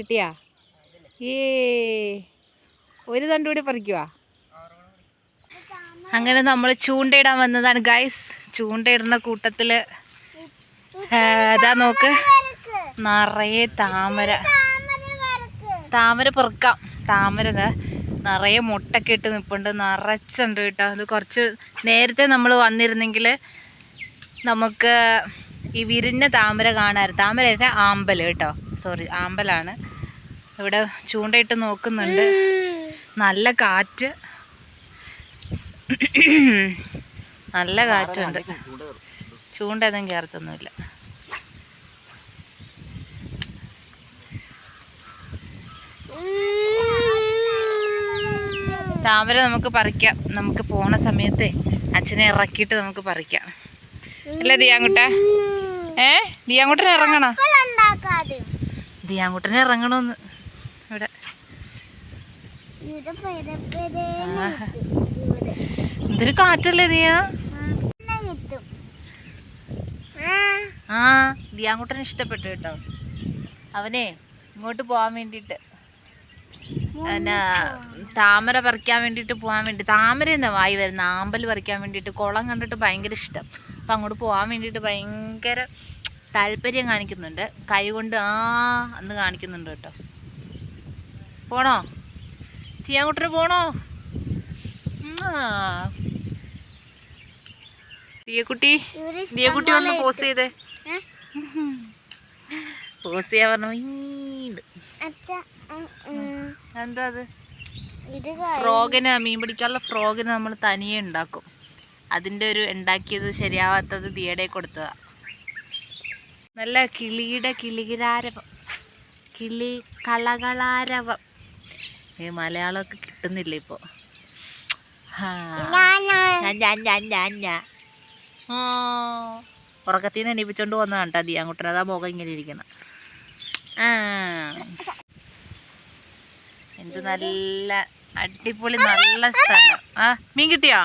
കിട്ടിയാ? ഈ ഒരു തണ്ട് കൂടി പറിക്കുവാ? അങ്ങനെ നമ്മൾ ചൂണ്ടയിടാൻ വന്നതാണ് ഗൈസ് ചൂണ്ടയിടുന്ന കൂട്ടത്തിൽ അതാ നോക്ക്. നിറയെ താമര. താമര പെറുക്കാം. താമര നിറയെ മുട്ടൊക്കെ ഇട്ട് നിൽപ്പുണ്ട് നിറച്ചുണ്ട് കേട്ടോ. അത് കുറച്ച് നേരത്തെ നമ്മൾ വന്നിരുന്നെങ്കിൽ നമുക്ക് ഈ വിരിഞ്ഞ താമര കാണാറ് താമര ആമ്പൽ കേട്ടോ. സോറി ആമ്പലാണ്. ഇവിടെ ചൂണ്ടയിട്ട് നോക്കുന്നുണ്ട്. നല്ല കാറ്റ്. നല്ല കാറ്റുണ്ട്. ചൂണ്ട ഒന്നും കയറത്തൊന്നുമില്ല താമര നമുക്ക് പറിക്കാം. നമുക്ക് പോണ സമയത്ത് അച്ഛനെ ഇറക്കിയിട്ട് നമുക്ക് പറിക്കാം. അല്ലേ ദിയാങ്കുട്ട ഏ? ദിയാങ്കുട്ടനെ ഇറങ്ങണോ? ദിയാങ്കുട്ടനെ ഇറങ്ങണമെന്ന് ആഹാ. എന്തൊരു കാറ്റല്ലേ ദിയ ആ ദിയാങ്കുട്ടൻ ഇഷ്ടപ്പെട്ടു കേട്ടോ. അവനെ ഇങ്ങോട്ട് പോകാൻ വേണ്ടിട്ട് എന്നാ താമര പറിക്കാൻ വേണ്ടിയിട്ട് പോകാൻ വേണ്ടി താമര എന്നാ വായി വരുന്ന ആമ്പൽ പറിക്കാൻ വേണ്ടിയിട്ട് കുളം കണ്ടിട്ട് ഭയങ്കര ഇഷ്ടം. അപ്പം അങ്ങോട്ട് പോകാൻ വേണ്ടിയിട്ട് ഭയങ്കര താല്പര്യം കാണിക്കുന്നുണ്ട്. കൈ കൊണ്ട് ആ അന്ന് കാണിക്കുന്നുണ്ട് കേട്ടോ. പോണോ? തീയാങ്കുട്ടന് പോണോ? ദിയക്കുട്ടി ദിയക്കുട്ടി ഒന്ന് പോസ് ചെയ്തേ. പോസ് ചെയ്യാൻ പറഞ്ഞു. എന്താ അത്? ഫ്രോഗിന് മീൻ പിടിക്കാനുള്ള ഫ്രോഗിന് നമ്മൾ തനിയെ ഉണ്ടാക്കും. അതിന്റെ ഒരു ഉണ്ടാക്കിയത് ശരിയാവാത്തത് ദിയടെ കൊടുത്തതാ. നല്ല കിളിയുടെ കിളികിരാരവം കിളി കളകളാരവം. ഏ മലയാളമൊക്കെ കിട്ടുന്നില്ല ഇപ്പോൾ ഉറക്കത്തിൽ നിന്ന് എണീപ്പിച്ചോണ്ട് വന്നതാണ് കേട്ടോ ദിയാങ്കുട്ടൻ അതാ മുഖം ഇങ്ങനെ ഇരിക്കണം ആ. എന്ത് നല്ല അടിപൊളി നല്ല സ്ഥലം. ആ മീൻ കിട്ടിയോ?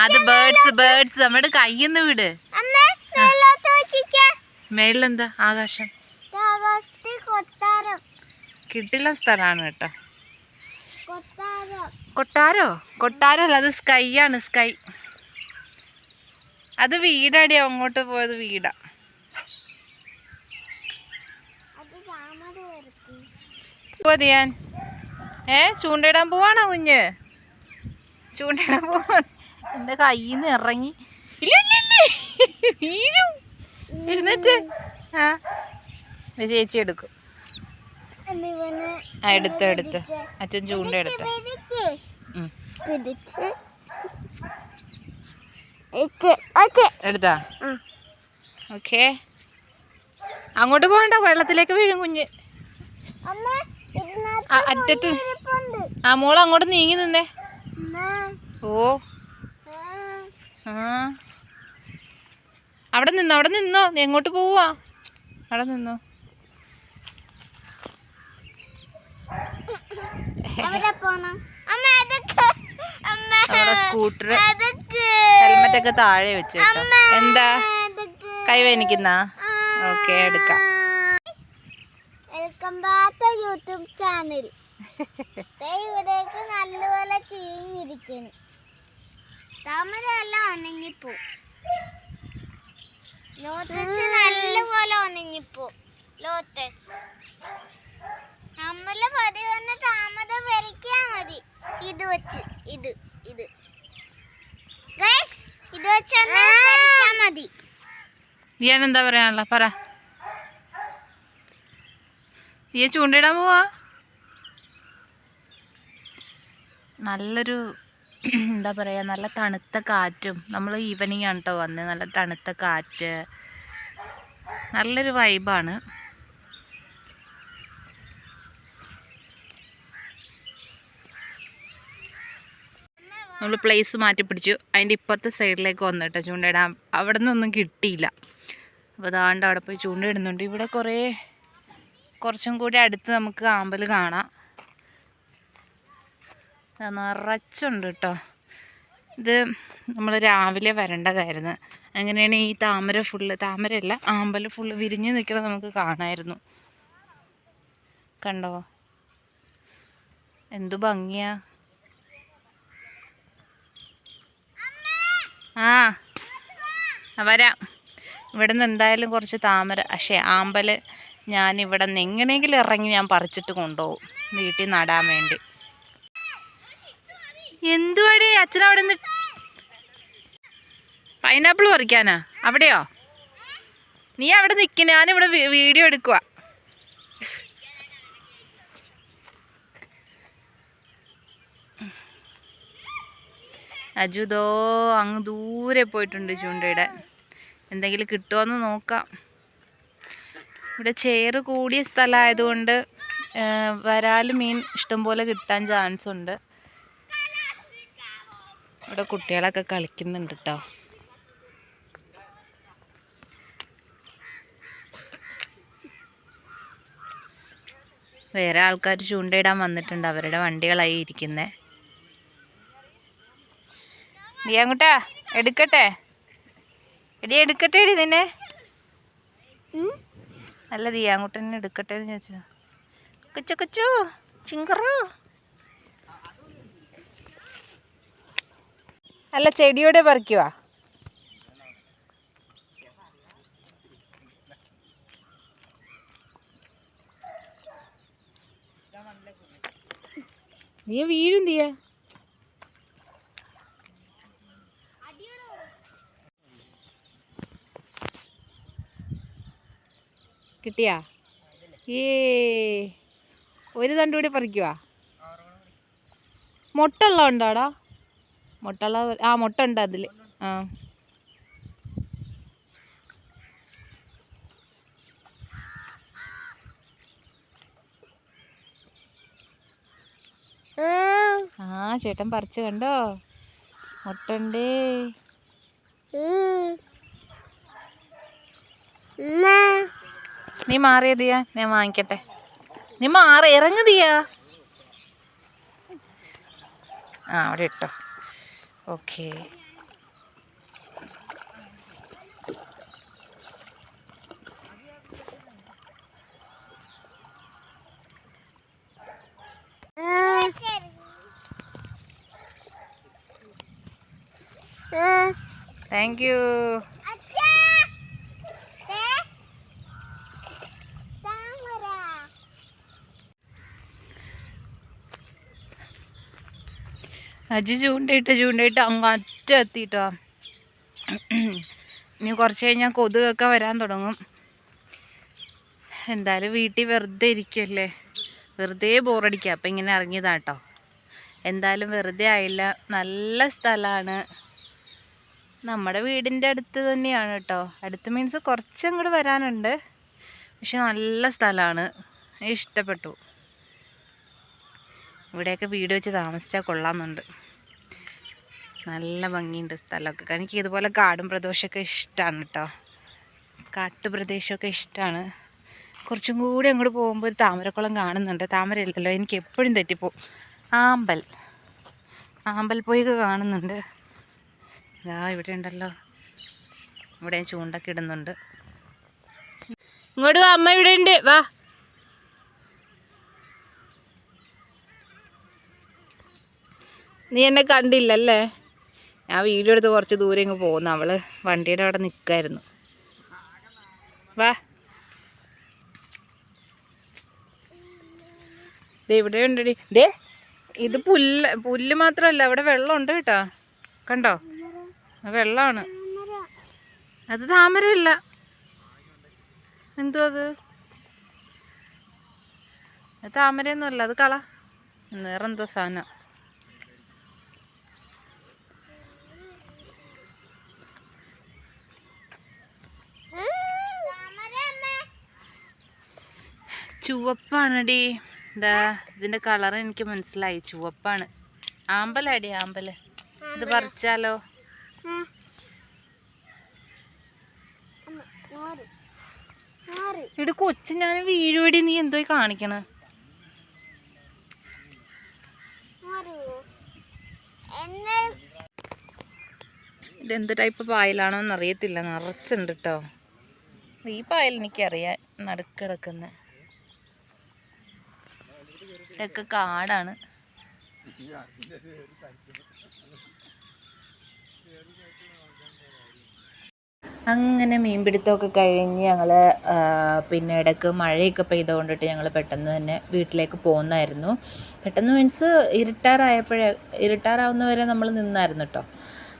അത് ബേർഡ്സ് ബേർഡ്സ് നമ്മുടെ കയ്യിന്ന് വിട്. അമ്മ മേലോട്ട് നോക്കിക്കേ മേളിലെന്താ? ആകാശം. കിട്ടില്ല സ്ഥലമാണ് കേട്ടോ. കൊട്ടാരോ. കൊട്ടാരോ? അല്ല അത് സ്കൈ ആണ് സ്കൈ. അത് വീടാടിയോ? അങ്ങോട്ട് പോയത് വീടാ. പോതിയാൻ ഏ ചൂണ്ടയിടാൻ പോവാണോ കുഞ്ഞ്? ചൂണ്ടയിടാൻ പോവാണ്. എന്റെ കയ്യിൽ നിന്ന് ഇറങ്ങി. ഇല്ല ഇല്ല ഇല്ല. വീഴും. എഴുന്നേറ്റ് ആ ചേച്ചി എടുക്കും. ആ എടുത്തു എടുത്തു. അച്ഛൻ ചൂണ്ട എടുത്തു. എടുത്താ? ഓക്കെ. അങ്ങോട്ട് പോകണ്ട വെള്ളത്തിലേക്ക് വീഴും കുഞ്ഞ്. അറ്റത്ത്. ആ മോൾ അങ്ങോട്ട് നീങ്ങി നിന്നേ. ഓ. ആ, ആ. അവിടെ നിന്നോ അവിടെ നിന്നോ. നീ എങ്ങോട്ട് പോവാ അവിടെ നിന്നോ. എവിടെ പോണം? അമ്മ അതൊക്കെ അമ്മ നമ്മുടെ സ്കൂട്ടർ ഹെൽമെറ്റ് ഒക്കെ താഴെ വെച്ച് കേട്ടോ എന്താ? കൈവേനിക്കുന്ന ഓക്കെ എടുക്കാം. Welcome back YouTube channel. ഇവിടേക്ക് നല്ലപോലെ ചീഞ്ഞിരിക്കുന്നു. തമിഴെല്ലാം ഉണങ്ങിപ്പോ. ലോട്ടസ് നല്ലപോലെ ഉണങ്ങിപ്പോ. ലോട്ടസ് നമ്മൾ പതിവന്നെ താമര വരയ്ക്കാ മതി. ഇത് വെച്ച് ഇത് ഇത്. ഇത് മതി. എന്താ പറയാനുള്ള? പറ. ഈ ചൂണ്ടയിടാൻ പോവാ. നല്ലൊരു എന്താ പറയുക നല്ല തണുത്ത കാറ്റും. നമ്മൾ ഈവനിങ് ആണ് കേട്ടോ വന്നത് നല്ല തണുത്ത കാറ്റ്. നല്ലൊരു വൈബാണ് നമ്മൾ പ്ലേസ് മാറ്റി പിടിച്ചു. അതിന്റെ ഇപ്പുറത്തെ സൈഡിലേക്ക് വന്നിട്ട് ചൂണ്ടയിടാൻ. അവിടെ നിന്നൊന്നും കിട്ടിയില്ല. അപ്പോൾ അതാണ്ട് അവിടെ പോയി ചൂണ്ടയിടുന്നുണ്ട് ഇവിടെ കുറേ കുറച്ചും കൂടി അടുത്ത് നമുക്ക് ആമ്പൽ കാണാം. നിറച്ചുണ്ട് കേട്ടോ ഇത് നമ്മൾ രാവിലെ വരേണ്ടതായിരുന്നു. അങ്ങനെയാണ് ഈ താമര ഫുള്ള് താമരയല്ല ആമ്പൽ ഫുള്ള് വിരിഞ്ഞ് നിൽക്കുന്നത് നമുക്ക് കാണാമായിരുന്നു കണ്ടോ? എന്തു ഭംഗിയാ ആ ആ, വരാം. ഇവിടെ നിന്ന് എന്തായാലും കുറച്ച് താമര പക്ഷേ ആമ്പൽ ഞാൻ ഇവിടെ നിന്ന് എങ്ങനെയെങ്കിലും ഇറങ്ങി ഞാൻ പറിച്ചിട്ട് കൊണ്ടുപോകും വീട്ടിൽ നടാൻ വേണ്ടി. എന്തുവാടി അച്ഛൻ അവിടെ നിന്ന് പൈനാപ്പിൾ പറിക്കാനാ? അവിടെയോ? നീ അവിടെ നിൽക്ക് ഞാനിവിടെ വീഡിയോ എടുക്കുക അജുദോ അങ്ങ് ദൂരെ പോയിട്ടുണ്ട് ചൂണ്ടയിടാൻ എന്തെങ്കിലും കിട്ടുമോയെന്ന് നോക്കാം. ഇവിടെ ചേറ് കൂടിയ സ്ഥലമായതുകൊണ്ട് വരാൽ മീൻ ഇഷ്ടംപോലെ കിട്ടാൻ ചാൻസ് ഉണ്ട്. ഇവിടെ കുട്ടികളൊക്കെ കളിക്കുന്നുണ്ട് കേട്ടോ വേറെ ആൾക്കാർ ചൂണ്ടയിടാൻ വന്നിട്ടുണ്ട്. അവരുടെ വണ്ടികളായി ഇരിക്കുന്നേ. നീ അങ്ങോട്ടാ എടുക്കട്ടെ? എടി എടുക്കട്ടെ എടി നിന്നെ. നല്ല തന്നെ എടുക്കട്ടെ എന്ന് ചോദിച്ചു കൊച്ചു കൊച്ചു ചിങ്കറു. അല്ല ചെടിയോടെ പറിക്കുവാ? നീ വീഴും തീയ കിട്ടിയാ ഏ. ഒരു തണ്ട് കൂടി പറിക്കുവാ? മുട്ടുള്ള ഉണ്ടോടാ മുട്ടുള്ള ആ മുട്ട ഉണ്ട് അതിൽ ആ. ആ ചേട്ടൻ പറിച്ചു കണ്ടോ? മുട്ടുണ്ട്. നീ മാറിയ ദിയ ഞാൻ വാങ്ങിക്കട്ടെ. നീ മാറി ഇറങ്ങു ദിയ. ആ അവിടെ ഇട്ടോ. ഓക്കേ. താങ്ക് യു അജി ചൂണ്ടയിട്ട് ചൂണ്ടയിട്ട് അങ്ങ് അറ്റ എത്തിട്ടോ ഇനി കുറച്ച് കഴിഞ്ഞാൽ കൊതുകൊക്കെ വരാൻ തുടങ്ങും. എന്തായാലും വീട്ടിൽ വെറുതെ ഇരിക്കല്ലേ? വെറുതെ ബോറടിക്കുക അപ്പം ഇങ്ങനെ ഇറങ്ങിയതാട്ടോ. എന്തായാലും വെറുതെ ആയില്ല. നല്ല സ്ഥലമാണ് നമ്മുടെ വീടിന്റെ അടുത്ത് തന്നെയാണ് കേട്ടോ അടുത്ത് മീൻസ് കുറച്ചങ്ങോട്ട് വരാനുണ്ട്. പക്ഷെ നല്ല സ്ഥലമാണ് ഇഷ്ടപ്പെട്ടു. ഇവിടെയൊക്കെ വീട് വെച്ച് താമസിച്ചാൽ കൊള്ളാമെന്നുണ്ട്. നല്ല ഭംഗിയുണ്ട് സ്ഥലമൊക്കെ. എനിക്ക് ഇതുപോലെ കാടും പ്രദേശമൊക്കെ ഇഷ്ടമാണ് കേട്ടോ കാട്ടുപ്രദേശമൊക്കെ ഇഷ്ടമാണ് കുറച്ചും കൂടി അങ്ങോട്ട് പോകുമ്പോൾ ഒരു താമരക്കുളം കാണുന്നുണ്ട്. താമര താമരയില്ലല്ലോ എനിക്ക് എപ്പോഴും തെറ്റിപ്പോ ആമ്പൽ. ആമ്പൽ പൊയ്ക കാണുന്നുണ്ട്. ഇതാ ഇവിടെ ഉണ്ടല്ലോ. ഇവിടെ ചൂണ്ടൊക്കെ ഇടുന്നുണ്ട്. ഇങ്ങോട്ട് വാ അമ്മ ഇവിടെ ഉണ്ട്. വാ. നീ എന്നെ കണ്ടില്ലല്ലേ? ഞാൻ വീഡിയോ എടുത്ത് കുറച്ച് ദൂരെ ഇങ്ങ് പോകുന്നു അവൾ വണ്ടിയുടെ അവിടെ നിൽക്കായിരുന്നു വാ. ദേ ഇവിടെ ഉണ്ടടി. ദേ ഇത് പുല്ല് പുല്ല് മാത്രമല്ല അവിടെ വെള്ളമുണ്ട് കേട്ടോ. കണ്ടോ? വെള്ളമാണ്. അത് താമരയല്ല. എന്തോ അത്? താമരയൊന്നുമല്ല അത് കള. നിറെന്തോ സാധനം. ചുവപ്പാണടി. എന്താ ഇതിന്റെ കളർ എനിക്ക് മനസ്സിലായി. ചുവപ്പാണ്. ആമ്പലടി ആമ്പൽ. ഇത് പറിച്ചാലോ? ഇവിടെ കൊച്ചു ഞാൻ വീഴുവടി. നീ എന്തോ കാണിക്കണ? ഇതെന്ത് ടൈപ്പ് പായലാണോന്ന് അറിയത്തില്ല നിറച്ചുണ്ട് കേട്ടോ ഈ പായൽ എനിക്കറിയാം നടുക്കിടക്കുന്ന ഇതൊക്കെ കാടാണ്. അങ്ങനെ മീൻപിടുത്തമൊക്കെ കഴിഞ്ഞ് ഞങ്ങൾ പിന്നെ ഇടയ്ക്ക് മഴയൊക്കെ പെയ്തുകൊണ്ടിട്ട് ഞങ്ങൾ പെട്ടെന്ന് തന്നെ വീട്ടിലേക്ക് പോകുന്നായിരുന്നു. പെട്ടെന്ന് മീൻസ് ഇരുട്ടാറായപ്പോഴേ ഇരുട്ടാറാവുന്നവരെ നമ്മൾ നിന്നായിരുന്നു കേട്ടോ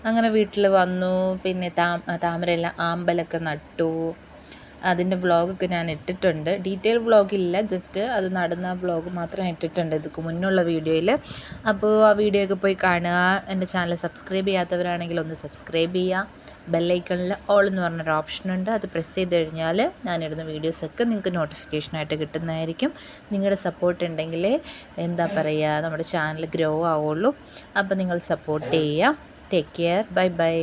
അങ്ങനെ വീട്ടിൽ വന്നു പിന്നെ താ താമരയെല്ലാം ആമ്പലൊക്കെ നട്ടു. അതിന്റെ വ്ളോഗൊക്കെ ഞാൻ ഇട്ടിട്ടുണ്ട്. ഡീറ്റെയിൽ വ്ളോഗ് ഇല്ല ജസ്റ്റ് അത് നടന്ന വ്ളോഗ് മാത്രം ഇട്ടിട്ടുണ്ട് ഇതുക്ക് മുന്നുള്ള വീഡിയോയിൽ അപ്പോൾ ആ വീഡിയോ ഒക്കെ പോയി കാണുക. എന്റെ ചാനൽ സബ്സ്ക്രൈബ് ചെയ്യാത്തവരാണെങ്കിൽ ഒന്ന് സബ്സ്ക്രൈബ് ചെയ്യുക. ബെല്ലൈക്കണിൽ ഓൾ എന്ന് പറഞ്ഞൊരു ഓപ്ഷൻ ഉണ്ട് അത് പ്രസ് ചെയ്ത് കഴിഞ്ഞാൽ ഞാനിടുന്ന വീഡിയോസൊക്കെ നിങ്ങൾക്ക് നോട്ടിഫിക്കേഷനായിട്ട് കിട്ടുന്നതായിരിക്കും. നിങ്ങളുടെ സപ്പോർട്ട് ഉണ്ടെങ്കിൽ എന്താ പറയുക നമ്മുടെ ചാനൽ ഗ്രോ ആവുള്ളൂ. അപ്പോൾ നിങ്ങൾ സപ്പോർട്ട് ചെയ്യുക. Take care. Bye bye.